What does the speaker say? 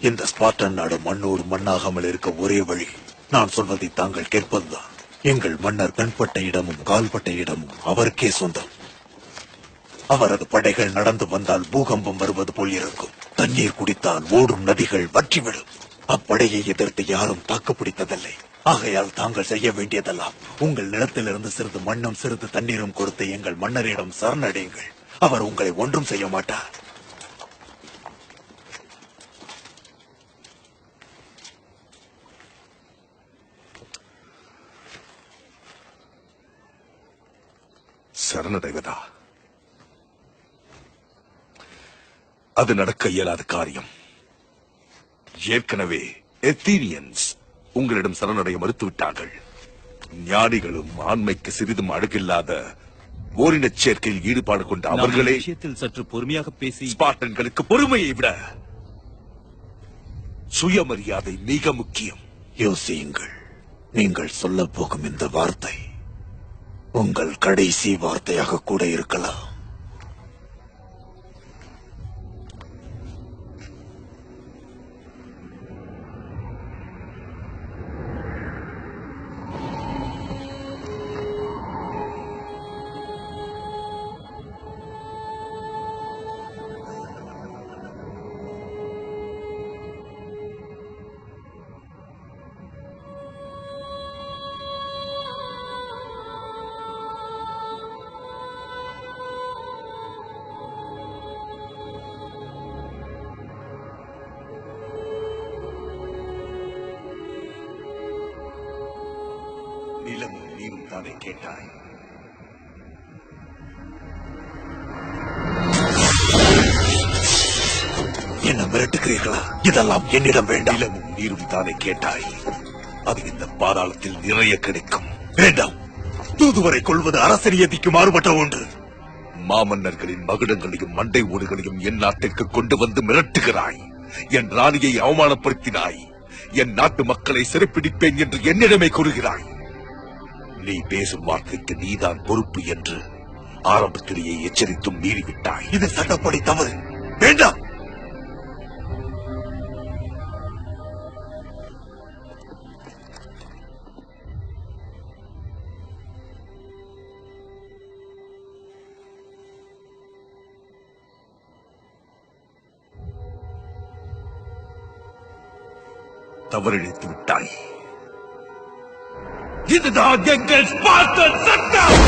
இந்த ஸ்பார்டன் நாடு மண்ணோடு மண்ணாகாமல் இருக்க ஒரே வழி. நான் சொல்வதை தாங்கள் கேட்பதுதான். எங்கள் மன்னர் கண்பட்ட இடமும் கால்பட்ட இடமும் அவருக்கே சொந்தம். அவரது படைகள் நடந்து வந்தால் பூகம்பம் வருவது போல் இருக்கும். தண்ணீர் குடித்தால் ஓடும் நதிகள் வற்றிவிடும். அப்படையை எதிர்த்து யாரும் தாக்கு பிடித்ததில்லை. ஆகையால் தாங்கள் செய்ய வேண்டியதெல்லாம் உங்கள் நிலத்திலிருந்து சிறிது மண்ணும் சிறிது தண்ணீரும் கொடுத்து எங்கள் மன்னரிடம் சரணடையுங்கள். அவர் உங்களை ஒன்றும் செய்ய மாட்டார். சரணடைவதா? அது நடக்க இயலாத காரியம். ஏற்கனவே எத்தீனியன்ஸ் உங்களிடம் சரணடைய மறுத்துவிட்டார்கள். ஞானிகளும் ஆண்மைக்கு சிறிதும் அழகில்லாத ஓரினச் சேர்க்கையில் ஈடுபாடு கொண்ட அவர்களே விஷயத்தில் சற்று பொறுமையாக பேசி ஸ்பார்டன்களுக்கு பொறுமையை விட சுயமரியாதை மிக முக்கியம். யோசியுங்கள். நீங்கள் சொல்ல போகும் இந்த வார்த்தை உங்கள் கடைசி வார்த்தையாக கூட இருக்கலாம். நிலமும் நீரும் தானே கேட்டாய். என்ன மிரட்டுகிறீர்களா? இதெல்லாம் என்னிடம் வேண்டாம். நிலமும் நீரும் தானே கேட்டாய். அது இந்த பாதாளத்தில் நிறைய கிடைக்கும். வேண்டாம். தூதுவரை கொள்வது அரசரியதிக்கு மாறுபட்ட ஒன்று. மாமன்னர்களின் மகுடங்களையும் மண்டை ஓடுகளையும் என் நாட்டிற்கு கொண்டு வந்து மிரட்டுகிறாய். என் ராணியை அவமானப்படுத்தினாய். என் நாட்டு மக்களை சிறைப்பிடிப்பேன் என்று என்னிடமே கூறுகிறாய். நீ பேசும் வார்த்தைக்கு நீதான் பொறுப்பு என்று ஆரம்பத்திலேயே எச்சரித்தும் மீறிவிட்டாய். இது சட்டப்படி தவறு. வேண்டாம்! தவறிழைத்து விட்டாய். இதுதான் எங்கள் ஸ்பார்டன் சட்டம்